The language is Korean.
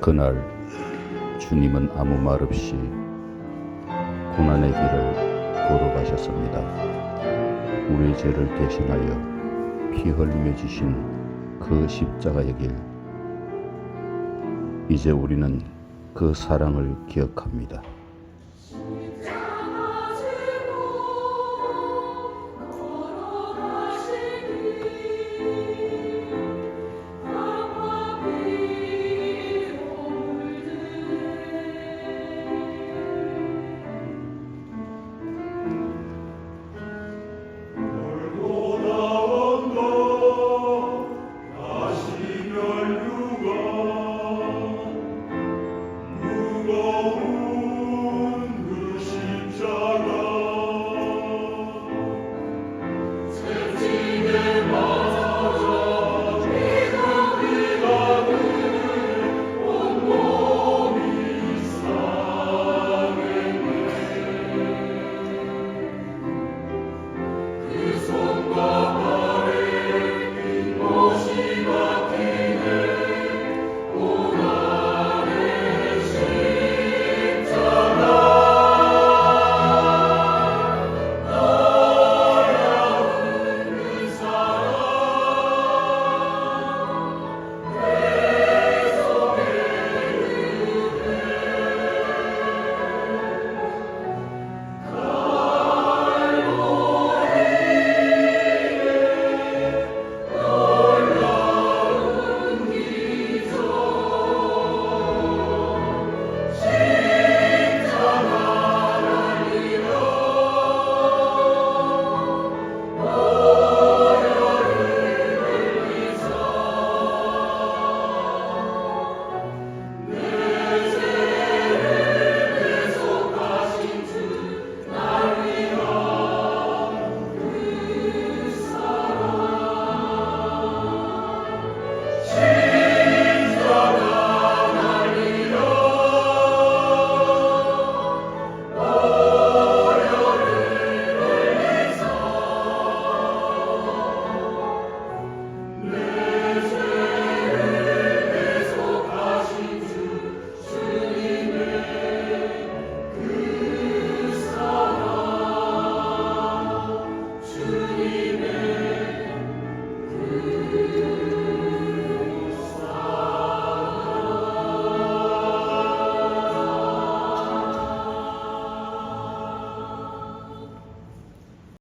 그날 주님은 아무 말 없이 고난의 길을 걸어가셨습니다. 우리 죄를 대신하여 피 흘리며 지신 그 십자가의 길. 이제 우리는 그 사랑을 기억합니다.